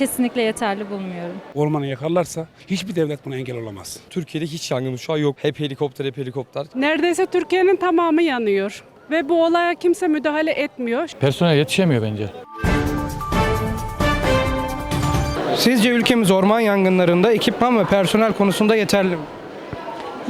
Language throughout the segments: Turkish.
Kesinlikle yeterli bulmuyorum. Ormanı yakarlarsa hiçbir devlet buna engel olamaz. Türkiye'de hiç yangın uçağı yok. Hep helikopter, hep helikopter. Neredeyse Türkiye'nin tamamı yanıyor. Ve bu olaya kimse müdahale etmiyor. Personel yetişemiyor bence. Sizce ülkemiz orman yangınlarında ekipman ve personel konusunda yeterli mi?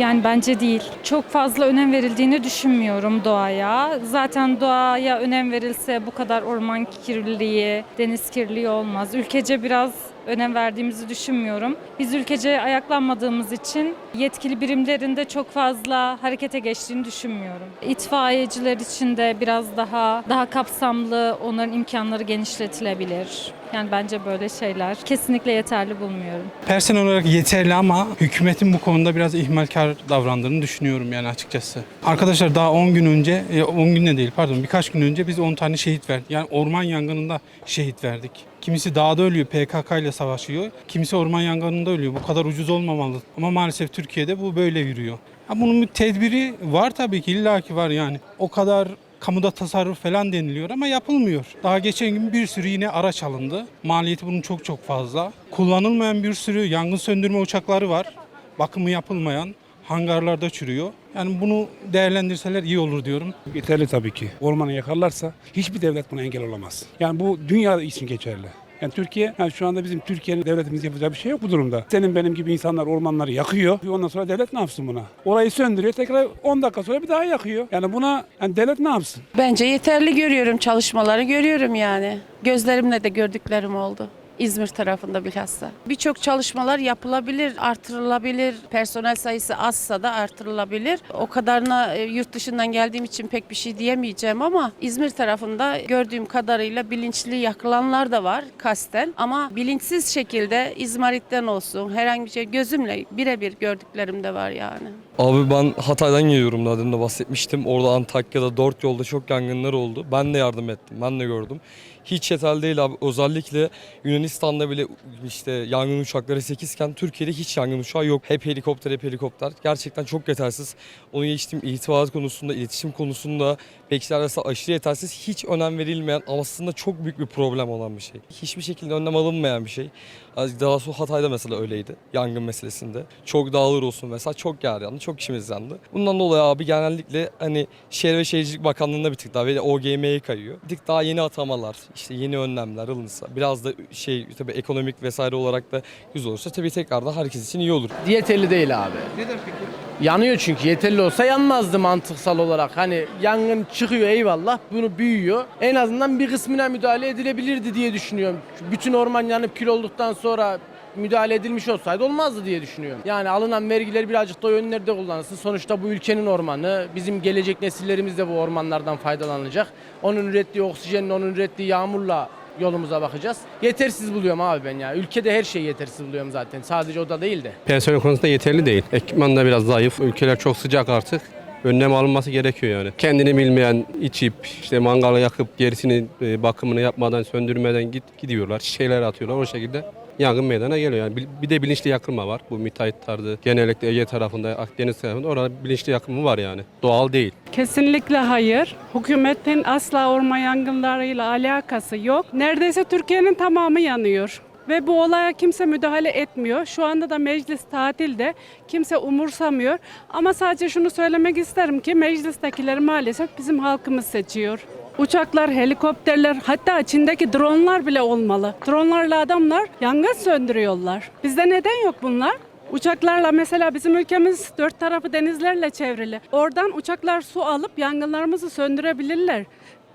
Yani bence değil. Çok fazla önem verildiğini düşünmüyorum doğaya. Zaten doğaya önem verilse bu kadar orman kirliliği, deniz kirliliği olmaz. Ülkece biraz önem verdiğimizi düşünmüyorum. Biz ülkece ayaklanmadığımız için yetkili birimlerinde çok fazla harekete geçtiğini düşünmüyorum. İtfaiyeciler için de biraz daha daha kapsamlı onların imkanları genişletilebilir. Yani bence böyle şeyler kesinlikle yeterli bulmuyorum. Personel olarak yeterli ama hükümetin bu konuda biraz ihmalkar davrandığını düşünüyorum yani açıkçası. Arkadaşlar daha 10 gün önce, e, 10 gün de değil pardon birkaç gün önce biz 10 tane şehit verdik. Yani orman yangınında şehit verdik. Kimisi dağda ölüyor, PKK ile savaşıyor. Kimisi orman yangınında ölüyor. Bu kadar ucuz olmamalı. Ama maalesef Türkiye'de bu böyle yürüyor. Ha bunun bir tedbiri var tabii ki illaki var yani. O kadar kamuda tasarruf falan deniliyor ama yapılmıyor. Daha geçen gün bir sürü yine araç alındı. Maliyeti bunun çok çok fazla. Kullanılmayan bir sürü yangın söndürme uçakları var. Bakımı yapılmayan hangarlarda çürüyor. Yani bunu değerlendirseler iyi olur diyorum. Yeterli tabii ki. Ormanı yakarlarsa hiçbir devlet buna engel olamaz. Yani bu dünya için geçerli. Yani Türkiye, yani şu anda bizim Türkiye'nin devletimiz yapacağı bir şey yok bu durumda. Senin benim gibi insanlar ormanları yakıyor. Ondan sonra devlet ne yapsın buna? Orayı söndürüyor, tekrar 10 dakika sonra bir daha yakıyor. Yani buna yani devlet ne yapsın? Bence yeterli görüyorum çalışmaları görüyorum yani. Gözlerimle de gördüklerim oldu. İzmir tarafında bilhassa. Birçok çalışmalar yapılabilir, artırılabilir. Personel sayısı azsa da artırılabilir. O kadarına e, yurt dışından geldiğim için pek bir şey diyemeyeceğim ama İzmir tarafında gördüğüm kadarıyla bilinçli yakılanlar da var kasten. Ama bilinçsiz şekilde İzmarit'ten olsun herhangi bir şey gözümle birebir gördüklerim de var yani. Abi ben Hatay'dan geliyorum daha demin de bahsetmiştim. Orada Antakya'da dört yolda çok yangınlar oldu. Ben de yardım ettim. Ben de gördüm. Hiç yeterli değil abi. Özellikle Yunanistan'da bile işte yangın uçakları 8 iken Türkiye'de hiç yangın uçağı yok. Hep helikopter, hep helikopter. Gerçekten çok yetersiz. Onu geçtim irtibat konusunda, iletişim konusunda bekçiler arasında aşırı yetersiz. Hiç önem verilmeyen ama aslında çok büyük bir problem olan bir şey. Hiçbir şekilde önlem alınmayan bir şey. Daha sonra Hatay'da mesela öyleydi. Yangın meselesinde. Çok dağılır olsun mesela çok yer yandı. Çok işimiz yandı. Bundan dolayı abi genellikle hani Şehir ve Şehircilik Bakanlığı'nda bir tık daha ve OGM'ye kayıyor. Bir tık daha yeni atamalar, işte yeni önlemler alınsa. Biraz da şey tabii ekonomik vesaire olarak da yüz olursa tabii tekrardan herkes için iyi olur. Yeterli değil abi. Neden peki? Yanıyor çünkü yeterli olsa yanmazdı mantıksal olarak. Hani yangın çıkıyor eyvallah bunu büyüyor. En azından bir kısmına müdahale edilebilirdi diye düşünüyorum. Bütün orman yanıp kül olduktan sonra müdahale edilmiş olsaydı olmazdı diye düşünüyorum. Yani alınan vergiler birazcık da o yönlerde kullanılsın. Sonuçta bu ülkenin ormanı. Bizim gelecek nesillerimiz de bu ormanlardan faydalanacak. Onun ürettiği oksijenle, onun ürettiği yağmurla yolumuza bakacağız. Yetersiz buluyorum abi ben ya. Ülkede her şeyi yetersiz buluyorum zaten. Sadece o da değil de. Personel konusunda yeterli değil. Ekipman da biraz zayıf. Ülkeler çok sıcak artık. Önlem alınması gerekiyor yani. Kendini bilmeyen içip işte mangalı yakıp gerisini e, bakımını yapmadan söndürmeden git gidiyorlar. Şişeler atıyorlar o şekilde yangın meydana geliyor. Yani bir de bilinçli yakılma var. Bu müteahhit tarzı genellikle Ege tarafında, Akdeniz tarafında orada bilinçli yakımı var yani. Doğal değil. Kesinlikle hayır. Hükümetin asla orman yangınlarıyla alakası yok. Neredeyse Türkiye'nin tamamı yanıyor. Ve bu olaya kimse müdahale etmiyor. Şu anda da meclis tatilde. Kimse umursamıyor. Ama sadece şunu söylemek isterim ki meclistekileri maalesef bizim halkımız seçiyor. Uçaklar, helikopterler hatta Çin'deki dronlar bile olmalı. Dronlarla adamlar yangın söndürüyorlar. Bizde neden yok bunlar? Uçaklarla mesela bizim ülkemiz dört tarafı denizlerle çevrili. Oradan uçaklar su alıp yangınlarımızı söndürebilirler.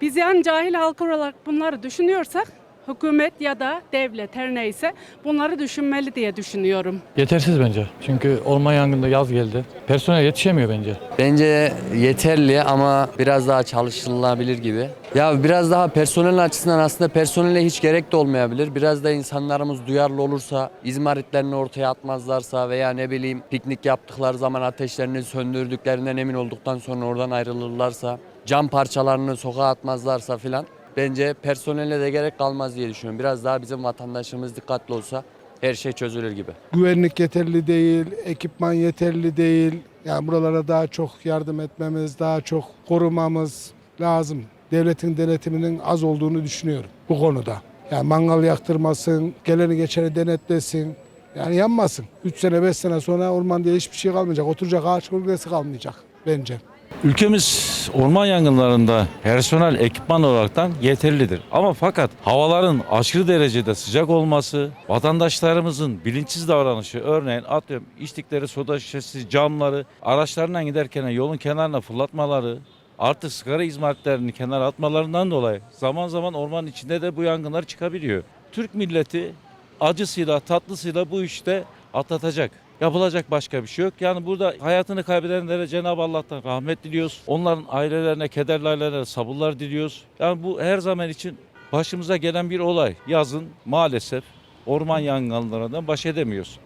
Biz yani cahil halk olarak bunları düşünüyorsak hükümet ya da devlet her neyse bunları düşünmeli diye düşünüyorum. Yetersiz bence. Çünkü orman yangında yaz geldi. Personel yetişemiyor bence. Bence yeterli ama biraz daha çalışılabilir gibi. Ya biraz daha personel açısından aslında personele hiç gerek de olmayabilir. Biraz da insanlarımız duyarlı olursa, izmaritlerini ortaya atmazlarsa veya ne bileyim piknik yaptıkları zaman ateşlerini söndürdüklerinden emin olduktan sonra oradan ayrılırlarsa, cam parçalarını sokağa atmazlarsa filan bence personele de gerek kalmaz diye düşünüyorum. Biraz daha bizim vatandaşımız dikkatli olsa her şey çözülür gibi. güvenlik yeterli değil, ekipman yeterli değil. Yani buralara daha çok yardım etmemiz, daha çok korumamız lazım. Devletin denetiminin az olduğunu düşünüyorum bu konuda. Yani mangal yaktırmasın, geleni geçeni denetlesin. Yani yanmasın. 3 sene 5 sene sonra orman diye hiçbir şey kalmayacak. Oturacak ağaç gölgesi kalmayacak bence. Ülkemiz orman yangınlarında personel ekipman olaraktan yeterlidir. Ama fakat havaların aşırı derecede sıcak olması, vatandaşlarımızın bilinçsiz davranışı, örneğin atıyorum içtikleri soda şişesi, camları araçlarından giderken yolun kenarına fırlatmaları, artık sigara izmaritlerini kenara atmalarından dolayı zaman zaman ormanın içinde de bu yangınlar çıkabiliyor. Türk milleti acısıyla tatlısıyla bu işte atlatacak. Yapılacak başka bir şey yok. Yani burada hayatını kaybedenlere Cenab-ı Allah'tan rahmet diliyoruz. Onların ailelerine, kederli ailelerine sabırlar diliyoruz. Yani bu her zaman için başımıza gelen bir olay. Yazın maalesef orman yangınlarından baş edemiyoruz.